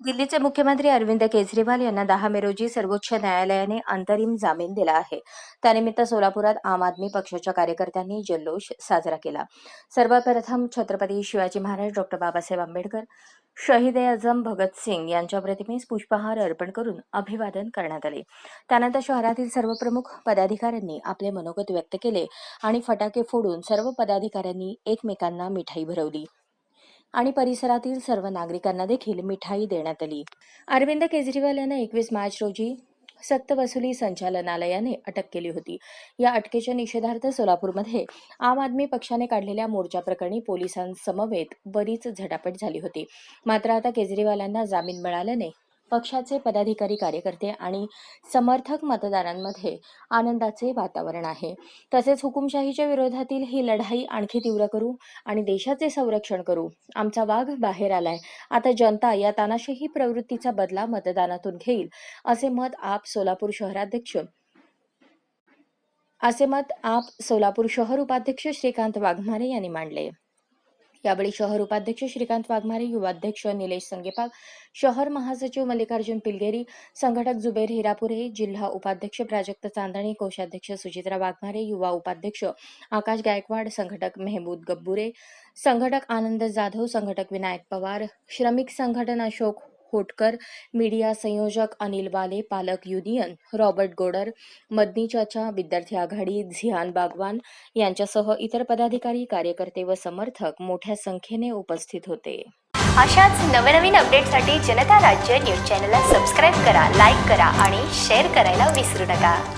दिल्लीचे मुख्यमंत्री अरविंद केजरीवाल यांना दहा मे रोजी सर्वोच्च न्यायालयाने अंतरिम जामीन दिला आहे. त्यानिमित्त सोलापुरात आम आदमी पक्षाच्या कार्यकर्त्यांनी जल्लोष साजरा केला. सर्वप्रथम छत्रपती शिवाजी महाराज डॉक्टर बाबासाहेब आंबेडकर शहीद ए आझम भगतसिंग यांच्या प्रतिमेस पुष्पहार अर्पण करून अभिवादन करण्यात आले. त्यानंतर शहरातील सर्व प्रमुख पदाधिकाऱ्यांनी आपले मनोगत व्यक्त केले आणि फटाके फोडून सर्व पदाधिकाऱ्यांनी एकमेकांना मिठाई भरवली. आणि परिसरातील सर्व नागरिकांना देखील मिठाई देण्यात आली. अरविंद केजरीवाल यांना एकवीस मार्च रोजी सक्तवसुली संचालनालयाने अटक केली होती. या अटकेच्या निषेधार्थ सोलापूरमध्ये आम आदमी पक्षाने काढलेल्या मोर्चा प्रकरणी पोलिसांसमवेत बरीच झटापट झाली होती. मात्र आता केजरीवालांना जामीन मिळाल्याने पक्षाचे पदाधिकारी कार्यकर्ते आणि समर्थक मतदारांमध्ये आनंदाचे वातावरण आहे. तसेच हुकुमशाहीच्या विरोधातील ही लढाई आणखी तीव्र करू आणि देशाचे संरक्षण करू. आमचा वाघ बाहेर आलाय. आता जनता या तानाशाही प्रवृत्तीचा बदला मतदानातून घेईल असे मत आप सोलापूर शहराध्यक्ष असे मत आप सोलापूर शहर उपाध्यक्ष श्रीकांत वाघमारे यांनी मांडले. यावेळी शहर उपाध्यक्ष श्रीकांत वाघमारे युवाध्यक्ष निलेश संगेपाग शहर महासचिव मल्लिकार्जुन पिलगेरी संघटक जुबेर हिरापुरे जिल्हा उपाध्यक्ष प्राजक्त चांदणी कोषाध्यक्ष सुचित्रा वाघमारे युवा उपाध्यक्ष आकाश गायकवाड संघटक मेहबूद गब्बुरे संघटक आनंद जाधव संघटक विनायक पवार श्रमिक संघटन अशोक होटकर मीडिया संयोजक अनिल बाले पालक युनियन रॉबर्ट गोडर मदनी चाचा विद्यार्थी आघाडी झियान बागवान यांच्यासह इतर पदाधिकारी कार्यकर्ते व समर्थक मोठ्या संख्येने उपस्थित होते. अशाच नवनवीन अपडेटसाठी जनता राज्य न्यूज चॅनलला सबस्क्राईब करा लाईक करा आणि शेअर करायला विसरू नका.